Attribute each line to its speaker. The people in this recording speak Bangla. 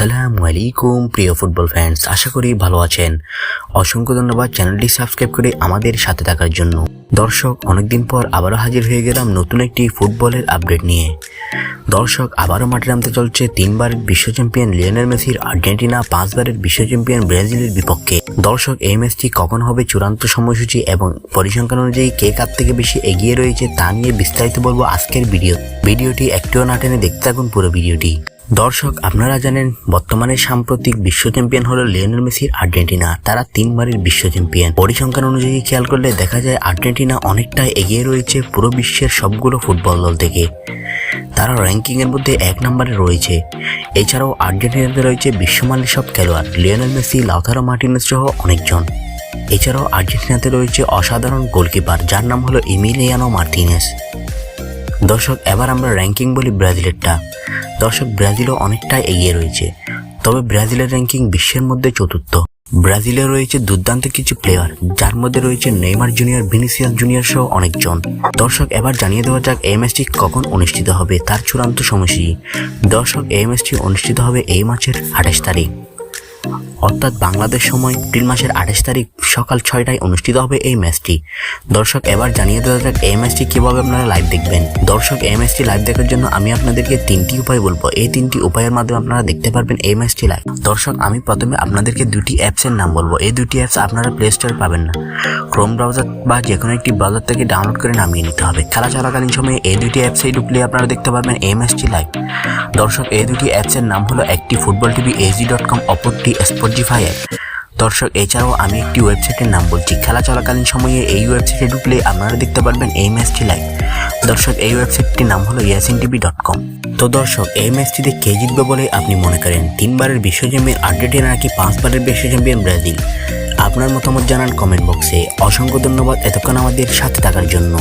Speaker 1: আসসালামু আলাইকুম, প্রিয় ফুটবল ফ্যান্স। আশা করি ভালো আছেন। অসংখ্য ধন্যবাদ চ্যানেলটি সাবস্ক্রাইব করে আমাদের সাথে থাকার জন্য। দর্শক, অনেকদিন পর আবারও হাজির হয়ে গেলাম নতুন একটি ফুটবলের আপডেট নিয়ে। দর্শক, আবারও মাঠে নামতে চলছে তিনবারের বিশ্ব চ্যাম্পিয়ন লিওনেল মেসির আর্জেন্টিনা, পাঁচবারের বিশ্ব চ্যাম্পিয়ন ব্রাজিলের বিপক্ষে। দর্শক, এই ম্যাচটি কখন হবে চূড়ান্ত সময়সূচি এবং পরিসংখ্যান অনুযায়ী কে কার থেকে বেশি এগিয়ে রয়েছে তা নিয়ে বিস্তারিত বলব আজকের ভিডিও। ভিডিওটি একটিও না টেনে দেখতে থাকুন পুরো ভিডিওটি। দর্শক, আপনারা জানেন বর্তমানে সাম্প্রতিক বিশ্ব চ্যাম্পিয়ন হলো লিওনেল মেসির আর্জেন্টিনা। তারা তিনবারের বিশ্ব চ্যাম্পিয়ন। পরিসংখ্যান অনুযায়ী খেয়াল করলে দেখা যায় আর্জেন্টিনা অনেকটা এগিয়ে রয়েছে পুরো বিশ্বের সবগুলো ফুটবল দল থেকে। তারা র্যাঙ্কিং এর মধ্যে এক নম্বরে রয়েছে। এছাড়াও আর্জেন্টিনাতে রয়েছে বিশ্বমানের সব খেলোয়াড়, লিওনেল মেসি, লাউথারো মার্টিনেস সহ অনেকজন। এছাড়াও আর্জেন্টিনাতে রয়েছে অসাধারণ গোলকিপার, যার নাম হলো ইমিলিয়ানো মার্টিনেস। দর্শক, এবার আমরা র্যাঙ্কিং বলি ব্রাজিলেরটা। দর্শক, ব্রাজিলও অনেকটা এগিয়ে রয়েছে। তবে ব্রাজিলের র্যাঙ্কিং বিশ্বের মধ্যে চতুর্থ। ব্রাজিলে রয়েছে দুর্দান্ত কিছু প্লেয়ার যার মধ্যে রয়েছে নেইমার জুনিয়র ভিনিসিয়াস জুনিয়র সহ অনেকজন। দর্শক, এবার জানিয়ে দেওয়া যাক, এই ম্যাচটি কখন অনুষ্ঠিত হবে, তার চূড়ান্ত সময়সূচি। দর্শক, এই ম্যাচটি অনুষ্ঠিত হবে এই মাসের আঠাশ তারিখ। অর্থাৎ বাংলাদেশ সময় এপ্রিল মাসের আঠাশ তারিখ সকাল ছয়টায় অনুষ্ঠিত হবে এই ম্যাচটি। দর্শক, এবার জানিয়ে দেওয়া যাক এই ম্যাচটি কীভাবে আপনারা লাইভ দেখবেন। দর্শক, এই ম্যাচটি লাইভ দেখার জন্য আমি আপনাদেরকে তিনটি উপায় বলব। এই তিনটি উপায়ের মাধ্যমে আপনারা দেখতে পারবেন এই ম্যাচটি লাইভ দর্শক, আমি প্রথমে আপনাদেরকে দুটি অ্যাপসের নাম বলব। এই দুটি অ্যাপস আপনারা প্লে স্টোরে পাবেন না। ক্রোম ব্রাউজার বা যে কোনো একটি ব্রাউজার থেকে ডাউনলোড করে নামিয়ে নিতে হবে। খেলা চলাকালীন সময়ে এই দুটি অ্যাপসেই ঢুকলে আপনারা দেখতে পারবেন এই ম্যাচটি লাইভ দর্শক, এই দুটি অ্যাপসের নাম হলো একটি football TV AG dot com অপরটি স্পটিফাই অ্যাপ দর্শক, এছাড়াও আমি একটি ওয়েবসাইটের নাম বলছি। খেলা চলাকালীন সময়ে এই ওয়েবসাইটে ঢুকলে আপনারা দেখতে পারবেন এই ম্যাচটি লাইভ দর্শক, এই ওয়েবসাইটটির নাম হলো ইয়াসিন টিভি ডট কম তো দর্শক এই ম্যাচটিতে কে জিতবে বলে আপনি মনে করেন? তিনবারের বিশ্ব চ্যাম্পিয়ন, আর্জেন্টিনা নাকি পাঁচবারের বিশ্ব চ্যাম্পিয়ন ব্রাজিল? আপনার মতামত জানান কমেন্ট বক্সে। অসংখ্য ধন্যবাদ এতক্ষণ আমাদের সাথে থাকার জন্য।